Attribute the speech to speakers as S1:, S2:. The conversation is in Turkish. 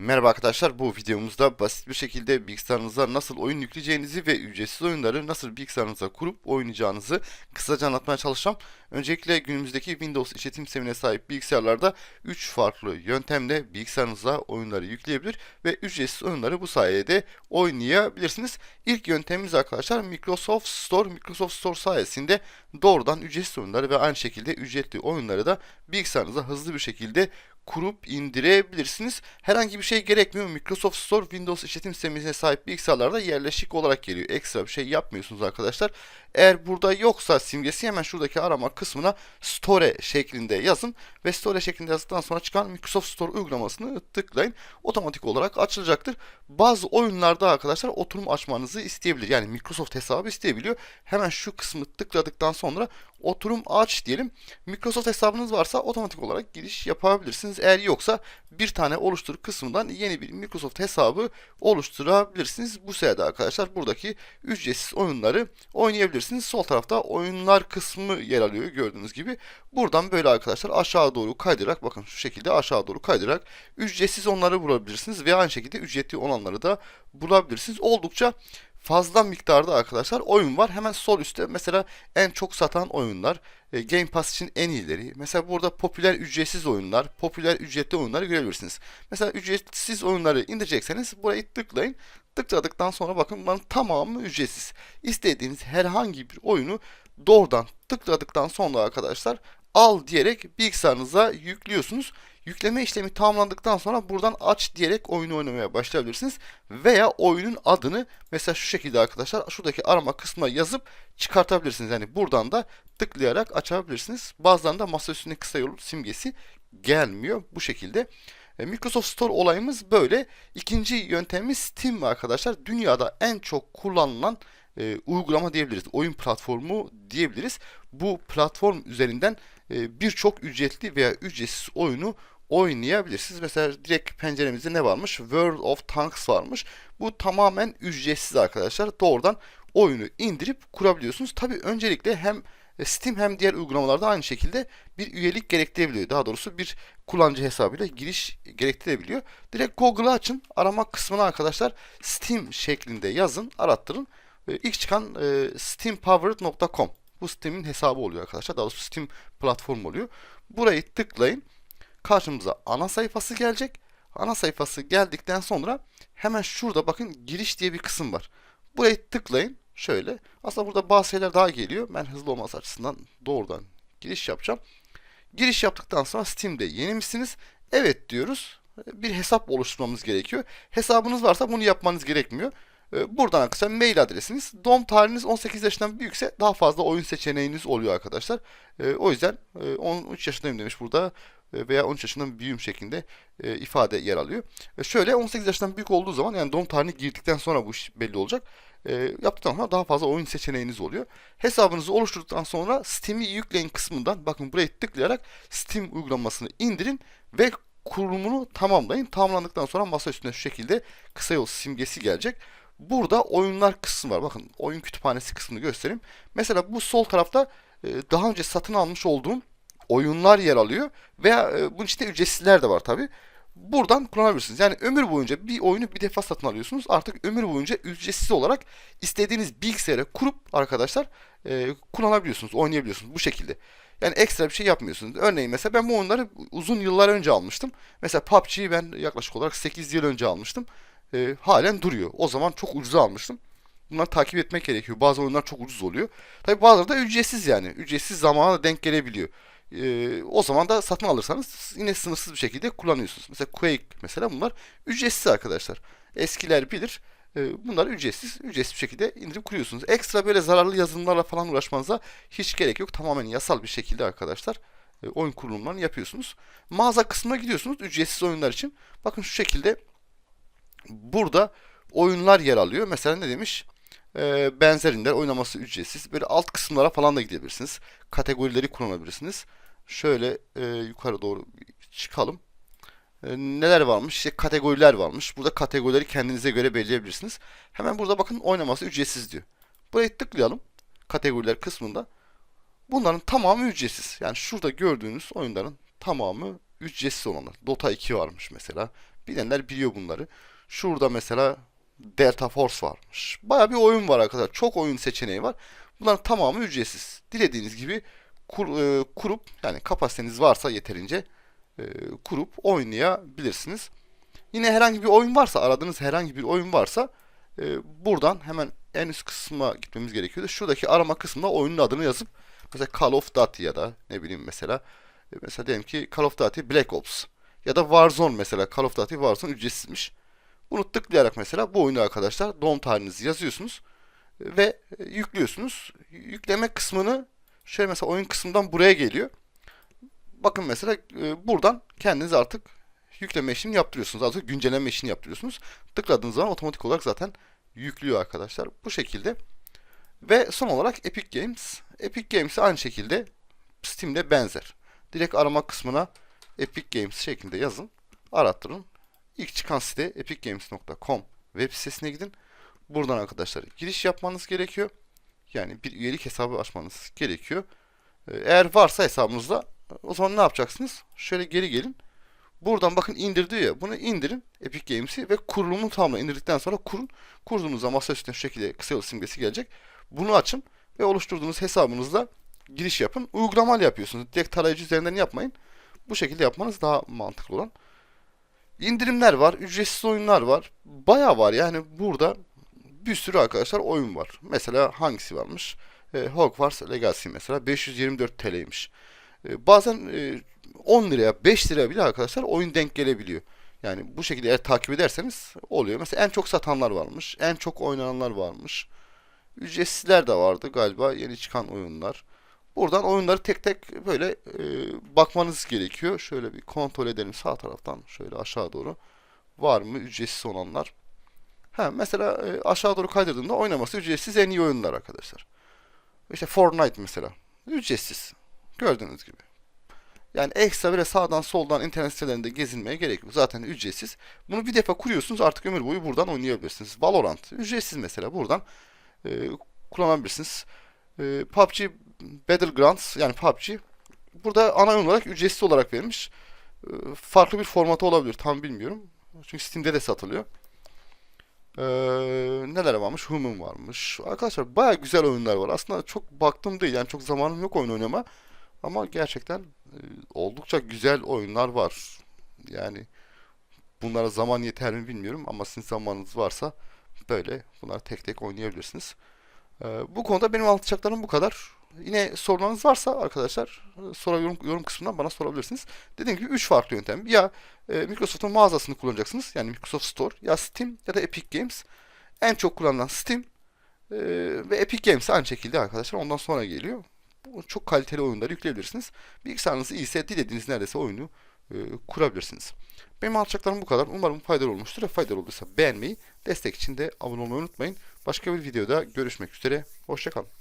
S1: Merhaba arkadaşlar bu videomuzda basit bir şekilde bilgisayarınıza nasıl oyun yükleyeceğinizi ve ücretsiz oyunları nasıl bilgisayarınıza kurup oynayacağınızı kısaca anlatmaya çalışacağım. Öncelikle günümüzdeki Windows işletim sistemine sahip bilgisayarlarda 3 farklı yöntemle bilgisayarınıza oyunları yükleyebilir ve ücretsiz oyunları bu sayede oynayabilirsiniz. İlk yöntemimiz arkadaşlar Microsoft Store. Microsoft Store sayesinde doğrudan ücretsiz oyunları ve aynı şekilde ücretli oyunları da bilgisayarınıza hızlı bir şekilde kurup indirebilirsiniz. Herhangi bir şey gerekmiyor. Microsoft Store Windows işletim sistemine sahip bilgisayarlarda yerleşik olarak geliyor. Ekstra bir şey yapmıyorsunuz arkadaşlar. Eğer burada yoksa simgesi hemen şuradaki arama kısmına Store şeklinde yazın ve Store şeklinde yazdıktan sonra çıkan Microsoft Store uygulamasını tıklayın. Otomatik olarak açılacaktır. Bazı oyunlarda arkadaşlar oturum açmanızı isteyebilir. Yani Microsoft hesabı isteyebiliyor. Hemen şu kısmı tıkladıktan sonra oturum aç diyelim. Microsoft hesabınız varsa otomatik olarak giriş yapabilirsiniz. Eğer yoksa bir tane oluştur kısmından yeni bir Microsoft hesabı oluşturabilirsiniz. Bu sayede arkadaşlar buradaki ücretsiz oyunları oynayabilirsiniz. Sol tarafta oyunlar kısmı yer alıyor gördüğünüz gibi. Buradan böyle arkadaşlar aşağı doğru kaydırarak bakın şu şekilde aşağı doğru kaydırarak ücretsiz onları bulabilirsiniz ve aynı şekilde ücretli olanları da bulabilirsiniz. Oldukça fazla miktarda arkadaşlar oyun var. Hemen sol üstte mesela en çok satan oyunlar, e, Game Pass için en iyileri. Mesela burada popüler ücretsiz oyunlar, popüler ücretli oyunları görebilirsiniz. Mesela ücretsiz oyunları indirecekseniz burayı tıklayın. Tıkladıktan sonra bakın bunların tamamı ücretsiz. İstediğiniz herhangi bir oyunu doğrudan tıkladıktan sonra arkadaşlar al diyerek bilgisayarınıza yüklüyorsunuz. Yükleme işlemi tamamlandıktan sonra buradan aç diyerek oyunu oynamaya başlayabilirsiniz. Veya oyunun adını mesela şu şekilde arkadaşlar şuradaki arama kısmına yazıp çıkartabilirsiniz. Yani buradan da tıklayarak açabilirsiniz. Bazılarında masa üstüne kısa yol simgesi gelmiyor bu şekilde. E, Microsoft Store olayımız böyle. İkinci yöntemimiz Steam arkadaşlar. Dünyada en çok kullanılan e, uygulama diyebiliriz. Oyun platformu diyebiliriz. Bu platform üzerinden e, birçok ücretli veya ücretsiz oyunu oynayabilirsiniz. Mesela direkt penceremizde ne varmış? World of Tanks varmış. Bu tamamen ücretsiz arkadaşlar. Doğrudan oyunu indirip kurabiliyorsunuz. Tabi öncelikle hem Steam hem diğer uygulamalarda aynı şekilde bir üyelik gerektirebiliyor. Daha doğrusu bir kullanıcı hesabıyla giriş gerektirebiliyor. Direkt Google'ı açın. Arama kısmına arkadaşlar Steam şeklinde yazın, arattırın. İlk çıkan steampowered.com bu Steam'in hesabı oluyor arkadaşlar. Daha doğrusu Steam platformu oluyor. Burayı tıklayın. Karşımıza ana sayfası gelecek. Ana sayfası geldikten sonra hemen şurada bakın giriş diye bir kısım var. Burayı tıklayın. Şöyle. Aslında burada bazı şeyler daha geliyor. Ben hızlı olması açısından doğrudan giriş yapacağım. Giriş yaptıktan sonra Steam'de yeni misiniz? Evet diyoruz. Bir hesap oluşturmamız gerekiyor. Hesabınız varsa bunu yapmanız gerekmiyor. Buradan arkadaşlar mail adresiniz. Doğum tarihiniz 18 yaşından büyükse daha fazla oyun seçeneğiniz oluyor arkadaşlar. O yüzden 13 yaşındayım demiş burada veya 13 yaşından büyüğüm şeklinde ifade yer alıyor. Şöyle 18 yaşından büyük olduğu zaman yani doğum tarihini girdikten sonra bu iş belli olacak. Yaptıktan sonra daha fazla oyun seçeneğiniz oluyor. Hesabınızı oluşturduktan sonra Steam'i yükleyin kısmından bakın buraya tıklayarak Steam uygulamasını indirin ve kurulumunu tamamlayın. Tamamlandıktan sonra masa üstüne şu şekilde kısa yol simgesi gelecek. Burada oyunlar kısmı var. Bakın oyun kütüphanesi kısmını göstereyim. Mesela bu sol tarafta e, daha önce satın almış olduğum oyunlar yer alıyor. Veya e, bunun içinde ücretsizler de var tabi. Buradan kullanabilirsiniz. Yani ömür boyunca bir oyunu bir defa satın alıyorsunuz. Artık ömür boyunca ücretsiz olarak istediğiniz bilgisayara kurup arkadaşlar e, kullanabiliyorsunuz, oynayabiliyorsunuz bu şekilde. Yani ekstra bir şey yapmıyorsunuz. Örneğin mesela ben bu oyunları uzun yıllar önce almıştım. Mesela PUBG'yi ben yaklaşık olarak 8 yıl önce almıştım e, halen duruyor. O zaman çok ucuza almıştım. Bunları takip etmek gerekiyor. Bazı oyunlar çok ucuz oluyor. Tabi bazıları da ücretsiz yani. Ücretsiz zamana denk gelebiliyor. Ee, o zaman da satın alırsanız yine sınırsız bir şekilde kullanıyorsunuz. Mesela Quake mesela bunlar ücretsiz arkadaşlar. Eskiler bilir. Ee, bunlar ücretsiz. Ücretsiz bir şekilde indirip kuruyorsunuz. Ekstra böyle zararlı yazılımlarla falan uğraşmanıza hiç gerek yok. Tamamen yasal bir şekilde arkadaşlar e, oyun kurulumlarını yapıyorsunuz. Mağaza kısmına gidiyorsunuz ücretsiz oyunlar için. Bakın şu şekilde burada oyunlar yer alıyor. Mesela ne demiş? Ee, benzerinden oynaması ücretsiz. Böyle alt kısımlara falan da gidebilirsiniz. Kategorileri kullanabilirsiniz. Şöyle e, yukarı doğru çıkalım. E, neler varmış? İşte kategoriler varmış. Burada kategorileri kendinize göre belirleyebilirsiniz. Hemen burada bakın oynaması ücretsiz diyor. Buraya tıklayalım. Kategoriler kısmında. Bunların tamamı ücretsiz. Yani şurada gördüğünüz oyunların tamamı ücretsiz olanlar. Dota 2 varmış mesela. Bilenler biliyor bunları. Şurada mesela Delta Force varmış. Baya bir oyun var arkadaşlar. Çok oyun seçeneği var. Bunların tamamı ücretsiz. Dilediğiniz gibi kur- e, kurup yani kapasiteniz varsa yeterince e, kurup oynayabilirsiniz. Yine herhangi bir oyun varsa aradığınız herhangi bir oyun varsa e, buradan hemen en üst kısma gitmemiz gerekiyordu. Şuradaki arama kısmında oyunun adını yazıp mesela Call of Duty ya da ne bileyim mesela e, mesela diyelim ki Call of Duty Black Ops ya da Warzone mesela Call of Duty Warzone ücretsizmiş. Bunu tıklayarak mesela bu oyunu arkadaşlar doğum tarihinizi yazıyorsunuz ve e, yüklüyorsunuz. Yükleme kısmını şöyle mesela oyun kısmından buraya geliyor. Bakın mesela e, buradan kendiniz artık yükleme işini yaptırıyorsunuz. Artık güncelleme işini yaptırıyorsunuz. Tıkladığınız zaman otomatik olarak zaten yüklüyor arkadaşlar. Bu şekilde. Ve son olarak Epic Games. Epic Games aynı şekilde Steam'de benzer. Direkt arama kısmına Epic Games şeklinde yazın. Arattırın. İlk çıkan site epicgames.com web sitesine gidin. Buradan arkadaşlar giriş yapmanız gerekiyor. Yani bir üyelik hesabı açmanız gerekiyor. Ee, Eğer varsa hesabınızda o zaman ne yapacaksınız? Şöyle geri gelin. Buradan bakın indir diyor ya. Bunu indirin Epic Games'i ve kurulumu tamamen indirdikten sonra kurun. Kurduğunuzda masa üstüne şu şekilde kısa yol simgesi gelecek. Bunu açın ve oluşturduğunuz hesabınızda giriş yapın. Uygulamalı yapıyorsunuz. Direkt tarayıcı üzerinden yapmayın. Bu şekilde yapmanız daha mantıklı olan. İndirimler var, ücretsiz oyunlar var. Bayağı var yani burada bir sürü arkadaşlar oyun var. Mesela hangisi varmış? E, Hogwarts Legacy mesela 524 TL'ymiş. E, bazen e, 10 liraya 5 liraya bile arkadaşlar oyun denk gelebiliyor. Yani bu şekilde eğer takip ederseniz oluyor. Mesela en çok satanlar varmış. En çok oynananlar varmış. Ücretsizler de vardı galiba yeni çıkan oyunlar. Buradan oyunları tek tek böyle e, bakmanız gerekiyor. Şöyle bir kontrol edelim sağ taraftan şöyle aşağı doğru. Var mı ücretsiz olanlar? Ha, mesela e, aşağı doğru kaydırdığımda oynaması ücretsiz en iyi oyunlar arkadaşlar. İşte Fortnite mesela. Ücretsiz. Gördüğünüz gibi. Yani ekstra böyle sağdan soldan internet sitelerinde gezinmeye gerek yok. Zaten ücretsiz. Bunu bir defa kuruyorsunuz artık ömür boyu buradan oynayabilirsiniz. Valorant ücretsiz mesela buradan e, kullanabilirsiniz. E, PUBG Battlegrounds yani PUBG burada ana oyun olarak ücretsiz olarak verilmiş. E, farklı bir formatı olabilir tam bilmiyorum. Çünkü Steam'de de satılıyor. Ee, neler varmış? Human varmış. Arkadaşlar baya güzel oyunlar var. Aslında çok baktım değil. Yani çok zamanım yok oyun oynama. Ama gerçekten e, oldukça güzel oyunlar var. Yani bunlara zaman yeter mi bilmiyorum ama sizin zamanınız varsa böyle bunları tek tek oynayabilirsiniz. Ee, bu konuda benim anlatacaklarım bu kadar. Yine sorularınız varsa arkadaşlar e, soru yorum, yorum kısmından bana sorabilirsiniz. Dediğim gibi 3 farklı yöntem. Ya e, Microsoft'un mağazasını kullanacaksınız. Yani Microsoft Store ya Steam ya da Epic Games. En çok kullanılan Steam e, ve Epic Games aynı şekilde arkadaşlar ondan sonra geliyor. Çok kaliteli oyunları yükleyebilirsiniz. Bilgisayarınız iyiyse dilediğiniz neredeyse oyunu e, kurabilirsiniz. Benim anlatacaklarım bu kadar. Umarım faydalı olmuştur. Ve faydalı olduysa beğenmeyi, destek için de abone olmayı unutmayın. Başka bir videoda görüşmek üzere. Hoşçakalın.